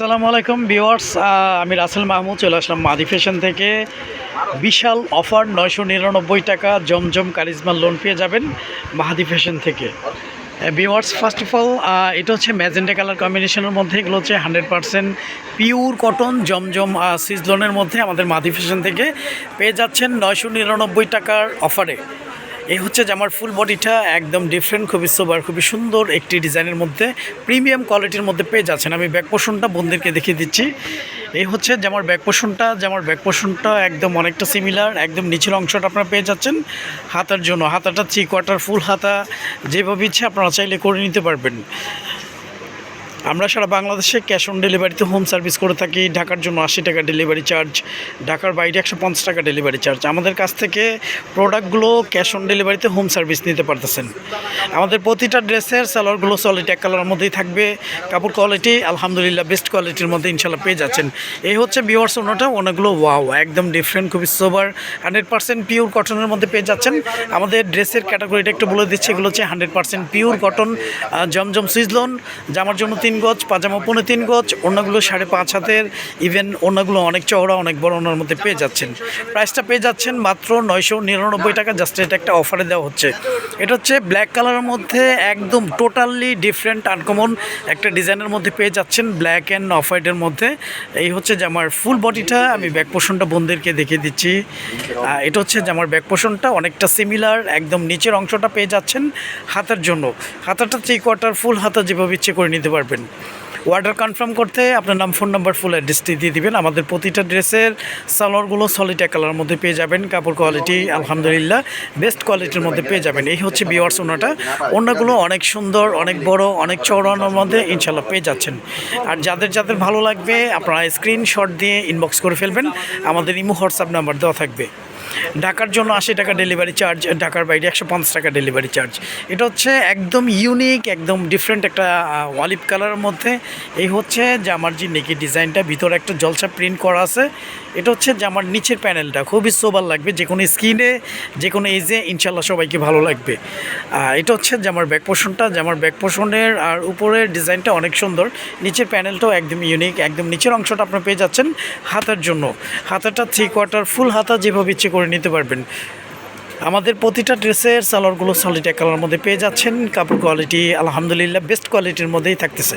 আসসালামু আলাইকুম ভিওয়ার্স আমি রাসেল মাহমুদ, চলে আসলাম মাদি ফ্যাশন থেকে। বিশাল অফার নয়শো নিরানব্বই টাকা জমজম কারিজমা লোন পেয়ে যাবেন মাহাদি ফ্যাশন থেকে। ভিওয়ার্স ফার্স্ট অফ অল এটা হচ্ছে ম্যাজেন্টা কালার কম্বিনেশনের মধ্যে, এগুলো হচ্ছে হান্ড্রেড পারসেন্ট পিওর কটন জমজম সিজ লোনের মধ্যে আমাদের মাদি ফ্যাশন থেকে পেয়ে যাচ্ছেন নয়শো নিরানব্বই টাকার অফারে এই হচ্ছে জামার ফুল বডিটা একদম ডিফারেন্ট খুবই সোবার খুবই সুন্দর একটি ডিজাইনের মধ্যে। প্রিমিয়াম কোয়ালিটির মধ্যে পেয়ে যাচ্ছেন। আমি ব্যাক পোষণটা বন্ধুদেরকে দেখিয়ে দিচ্ছি। এই হচ্ছে জামার ব্যাক পোষণটা জামার ব্যাক পোষণটা একদম অনেকটা সিমিলার একদম নিচের অংশটা আপনারা পেয়ে যাচ্ছেন। হাতার জন্য, হাতাটা থ্রি কোয়ার্টার ফুল হাতা, যেভাবে ইচ্ছে আপনারা চাইলে করে নিতে পারবেন। আমরা সারা বাংলাদেশে ক্যাশ অন ডেলিভারিতে হোম সার্ভিস করে থাকি। ঢাকার জন্য আশি টাকা ডেলিভারি চার্জ, ঢাকার বাইরে একশো পঞ্চাশ টাকা ডেলিভারি চার্জ। আমাদের কাছ থেকে প্রোডাক্টগুলো ক্যাশ অন ডেলিভারিতে হোম সার্ভিস নিতে পারতেছেন। আমাদের প্রতিটা ড্রেসের সালোয়ারগুলো সলিড এক কালারের মধ্যেই থাকবে। কাপড় কোয়ালিটি আলহামদুলিল্লাহ বেস্ট কোয়ালিটির মধ্যে ইনশাল্লাহ পেয়ে যাচ্ছেন। এই হচ্ছে বিওয়ার্স ওনাটা ওনাগুলো ওয়াও একদম ডিফারেন্ট খুবই সোবার হান্ড্রেড পার্সেন্ট পিওর কটনের মধ্যে পেয়ে যাচ্ছেন। আমাদের ড্রেসের ক্যাটাগরিটা একটু বলে দিচ্ছি, এগুলো হচ্ছে হান্ড্রেড পার্সেন্ট পিওর কটন জমজম সুইজলন জামার জন্য তিন গজ, পাজামা পনেরো তিন গজ অন্যগুলো সাড়ে পাঁচ হাতের। ইভেন অন্যগুলো অনেক চওড়া, অনেক বড় ওনার মধ্যে পেয়ে যাচ্ছেন। প্রাইসটা পেয়ে যাচ্ছেন মাত্র নয়শো নিরানব্বই টাকা জাস্ট এটা একটা অফারে দেওয়া হচ্ছে। এটা হচ্ছে ব্ল্যাক কালারের মধ্যে একদম টোটালি ডিফারেন্ট আনকমন একটা ডিজাইনের মধ্যে পেয়ে যাচ্ছেন ব্ল্যাক অ্যান্ড অফ হোয়াইটের মধ্যে। এই হচ্ছে যে আমার ফুল বডিটা আমি ব্যাক পোষণটা বন্ধুদেরকে দেখিয়ে দিচ্ছি। এটা হচ্ছে যে আমার ব্যাক পোষণটা অনেকটা সিমিলার একদম নিচের অংশটা পেয়ে যাচ্ছেন হাতের জন্য। হাতাটা থ্রি কোয়ার্টার ফুল হাতা যেভাবে ইচ্ছে করে নিতে পারবেন। অর্ডার কনফার্ম করতে আপনার নাম ফোন নাম্বার ফুল অ্যাড্রেসটি দিয়ে দিবেন। আমাদের প্রতিটা ড্রেসের সালোয়ারগুলো সলিড কালার মধ্যে পেয়ে যাবেন। কাপড় কোয়ালিটি আলহামদুলিল্লাহ বেস্ট কোয়ালিটির মধ্যে পেয়ে যাবেন। এই হচ্ছে বিওয়ার্স ওনাটা। ওনাগুলো অনেক সুন্দর, অনেক বড়, অনেক চড়ানোর মধ্যে ইনশাল্লাহ পেয়ে যাচ্ছেন। আর যাদের যাদের ভালো লাগবে, আপনারা স্ক্রিনশট দিয়ে ইনবক্স করে ফেলবেন। আমাদের ইমো হোয়াটসঅ্যাপ নাম্বার দেওয়া থাকবে। ঢাকার জন্য আশি টাকা ডেলিভারি চার্জ ঢাকার বাইরে একশো পঞ্চাশ টাকা ডেলিভারি চার্জ এটা হচ্ছে একদম ইউনিক একদম ডিফারেন্ট একটা অলিভ কালারের মধ্যে। এই হচ্ছে জামার যে নেকি ডিজাইনটা, ভিতরে একটা জলসা প্রিন্ট করা আছে। এটা হচ্ছে জামার নিচের প্যানেলটা খুবই সোবার লাগবে, যে কোনো স্কিনে যে কোনো এজে ইনশাল্লাহ সবাইকে ভালো লাগবে। এটা হচ্ছে জামার ব্যাক পোষণটা জামার ব্যাক পোষণের আর উপরের ডিজাইনটা অনেক সুন্দর। নিচের প্যানেলটাও একদম ইউনিক একদম নিচের অংশটা আপনার পেয়ে যাচ্ছেন হাতার জন্য। হাতাটা থ্রি কোয়ার্টার ফুল হাতা যেভাবে ইচ্ছে করে নিতে পারবেন। আমাদের প্রতিটা ড্রেসের সালোয়ারগুলো সলিড এক কালার মধ্যে পেয়ে যাচ্ছেন। কাপড় কোয়ালিটি আলহামদুলিল্লাহ বেস্ট কোয়ালিটির মধ্যেই থাকতেছে।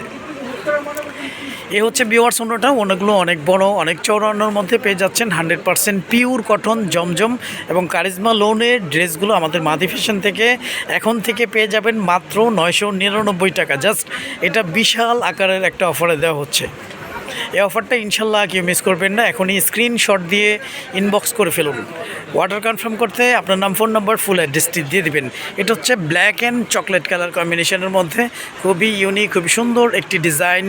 এ হচ্ছে বিওয়ার অন্যটা, অনেকগুলো অনেক বড়, অনেক চৌড়ানোর মধ্যে পেয়ে যাচ্ছেন। হান্ড্রেড পার্সেন্ট পিওর কটন জমজম এবং কারিজমা লোনের ড্রেসগুলো আমাদের মাদি ফ্যাশন থেকে এখন থেকে পেয়ে যাবেন মাত্র নয়শো নিরানব্বই টাকা। জাস্ট এটা বিশাল আকারের একটা অফারে দেওয়া হচ্ছে। এই অফারটা ইনশাল্লাহ কেউ মিস করবেন না। এখনই স্ক্রিনশট দিয়ে ইনবক্স করে ফেলুন। অর্ডার কনফার্ম করতে আপনার নাম ফোন নাম্বার ফুল অ্যাড্রেসটি দিয়ে দিবেন। এটা হচ্ছে ব্ল্যাক অ্যান্ড চকলেট কালার কম্বিনেশনের মধ্যে। খুবই ইউনিক খুবই সুন্দর একটি ডিজাইন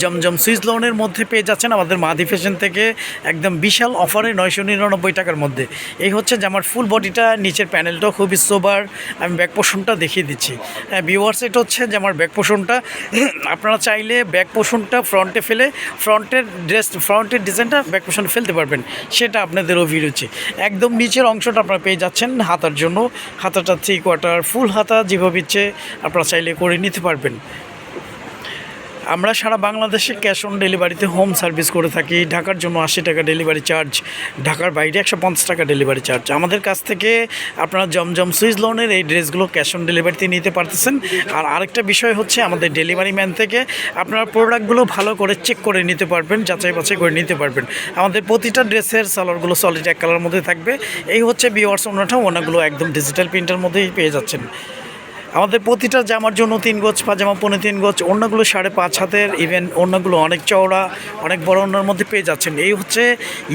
জমজম সুইচ লোনের মধ্যে পেয়ে যাচ্ছেন আমাদের মাদি ফ্যাশন থেকে একদম বিশাল অফারে নয়শো নিরানব্বই টাকার মধ্যে। এই হচ্ছে যে আমার ফুল বডিটা নিচের প্যানেলটাও খুবই সোবার আমি ব্যাক পোষণটা দেখিয়ে দিচ্ছি। হ্যাঁ ভিউয়ার্স এটা হচ্ছে যে আমার ব্যাক পোষণটা আপনারা চাইলে ব্যাক পোষণটা ফ্রন্টে ফেলে ফ্রন্টের ড্রেস, ফ্রন্টের ডিজাইনটা ব্যাক পোষণে ফেলতে পারবেন। সেটা আপনাদের অভিরুচি। একদম নিচের অংশটা আপনারা পেয়ে যাচ্ছেন হাতার জন্য। হাতাটা থ্রি কোয়ার্টার ফুল হাতা যেভাবে ইচ্ছে, আপনারা চাইলে করে নিতে পারবেন। আমরা সারা বাংলাদেশে ক্যাশ অন ডেলিভারিতে হোম সার্ভিস করে থাকি। ঢাকার জন্য আশি টাকা ডেলিভারি চার্জ ঢাকার বাইরে একশো পঞ্চাশ টাকা ডেলিভারি চার্জ আমাদের কাছ থেকে আপনারা জমজম সুইচ লোনের এই ড্রেসগুলো ক্যাশ অন ডেলিভারিতে নিতে পারতেছেন। আর আরেকটা বিষয় হচ্ছে আমাদের ডেলিভারি ম্যান থেকে আপনারা প্রোডাক্টগুলো ভালো করে চেক করে নিতে পারবেন, যাচাই বাছাই করে নিতে পারবেন। আমাদের প্রতিটা ড্রেসের সালোয়ারগুলো সলিড এক কালার মধ্যে থাকবে। এই হচ্ছে বিওয়ার্স ওনাটা ওনাগুলো একদম ডিজিটাল প্রিন্টের মধ্যেই পেয়ে যাচ্ছেন। আমাদের প্রতিটা জামার জন্য তিন গোছ, পাজামা পনেরো তিন গোছ, অন্যগুলো সাড়ে পাঁচ হাতের ইভেন অন্যগুলো অনেক চওড়া, অনেক বড় অন্যর মধ্যে পেয়ে যাচ্ছেন। এই হচ্ছে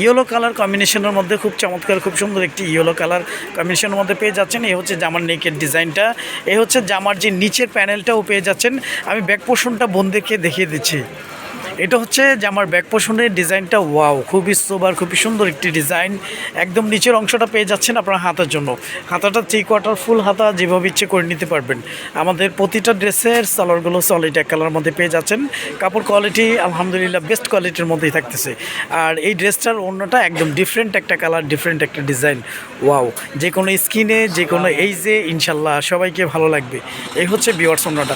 ইয়েলো কালার কম্বিনেশনের মধ্যে খুব চমৎকার, খুব সুন্দর একটি ইয়েলো কালার কম্বিনেশনের মধ্যে পেয়ে যাচ্ছেন। এই হচ্ছে জামার নেকের ডিজাইনটা। এই হচ্ছে জামার যে নিচের প্যানেলটাও পেয়ে যাচ্ছেন। আমি ব্যাক পোর্শনটা বন্ধুকে দেখিয়ে দিচ্ছি। এটা হচ্ছে যে আমার ব্যাক পোষণের ডিজাইনটা ওয়াও খুবই সোবার খুবই সুন্দর একটি ডিজাইন একদম নিচের অংশটা পেয়ে যাচ্ছেন আপনার হাতার জন্য। হাতাটা থ্রি কোয়ার্টার ফুল হাতা, যেভাবে ইচ্ছে করে নিতে পারবেন। আমাদের প্রতিটা ড্রেসের সালোয়ারগুলো সলিড এক কালার মধ্যে পেয়ে যাচ্ছেন। কাপড় কোয়ালিটি আলহামদুলিল্লাহ বেস্ট কোয়ালিটির মধ্যেই থাকতেছে। আর এই ড্রেসটার অন্যটা একদম ডিফারেন্ট একটা কালার ডিফারেন্ট একটা ডিজাইন ওয়াও যে কোনো স্কিনে যে কোনো এইজে ইনশাল্লাহ সবাইকে ভালো লাগবে। এই হচ্ছে বিওয়ার্স অন্যটা